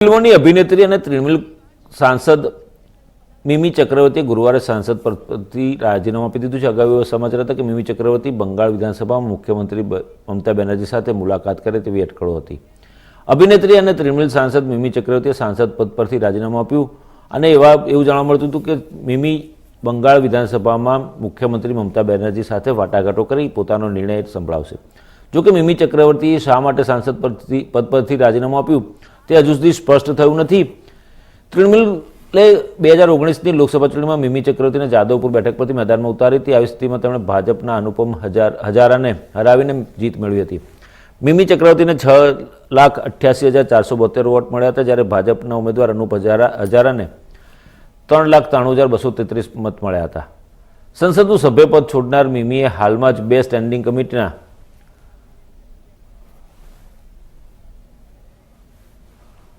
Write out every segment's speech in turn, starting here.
ફિલ્મોની અભિનેત્રી અને તૃણમૂલ સાંસદ મિમી ચક્રવર્તીએ ગુરુવારે સાંસદ પરથી રાજીનામું આપી દીધું છે. અગાઉ એવો સમાચાર હતા કે મિમી ચક્રવર્તી બંગાળ વિધાનસભામાં મુખ્યમંત્રી મમતા બેનર્જી સાથે મુલાકાત કરે તેવી અટકળો હતી. અભિનેત્રી અને તૃણમૂલ સાંસદ મિમી ચક્રવર્તીએ સાંસદ પદ પરથી રાજીનામું આપ્યું અને એવા એવું જાણવા મળતું હતું કે મિમી બંગાળ વિધાનસભામાં મુખ્યમંત્રી મમતા બેનર્જી સાથે વાટાઘાટો કરી પોતાનો નિર્ણય સંભળાવશે. જોકે મિમી ચક્રવર્તીએ શા માટે સાંસદ પરથી પદ પરથી રાજીનામું આપ્યું? તે હજુ સુધી સ્પષ્ટ થયું નથી. તૃણમૂલે બે હજાર ઓગણીસની લોકસભા ચૂંટણીમાં મિમી ચક્રવર્તીને જાદવપુર બેઠક પરથી મેદાનમાં ઉતારી હતી. આવી સ્થિતિમાં તેમણે ભાજપના અનુપમ હજાર, હજારાને હરાવીને જીત મેળવી હતી. મિમી ચક્રવર્તીને છ લાખ અઠ્યાસી હજાર ચારસો બોતેર વોટ મળ્યા હતા, જ્યારે ભાજપના ઉમેદવાર અનુપ હજારા, હજારાને ત્રણ લાખ ત્રાણું હજાર બસો તેત્રીસ મત મળ્યા હતા. સંસદનું સભ્યપદ છોડનાર મિમીએ હાલમાં જ બે સ્ટેન્ડિંગ કમિટીના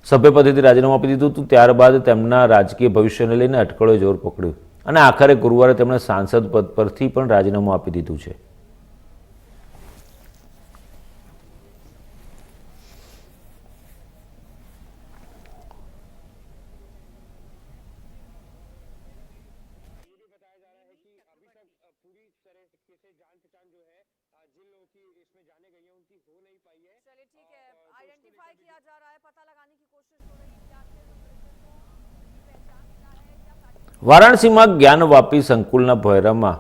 સભ્યપદેથી રાજીનામું આપી દીધું હતું ત્યારબાદ તેમના રાજકીય ભવિષ્યને લઈને અટકળોએ જોર પકડ્યું અને આખરે ગુરુવારે તેમણે સાંસદ પદ પરથી પણ રાજીનામું આપી દીધું છે ये भी बताया जा रहा है कि अभी तक अ, पूरी तरीके से जान पहचान जो है अ, जिन लोगों की इसमें जाने गई है उनकी हो नहीं पाई है चलिए ठीक है अ, तो आइडेंटिफाई किया जा रहा है पता लगाने की कोशिश हो रही है कि आखिर मृतकों की पहचान क्या है या काटी વારાણસીમાં જ્ઞાનવાપી સંકુલના ભોયરામાં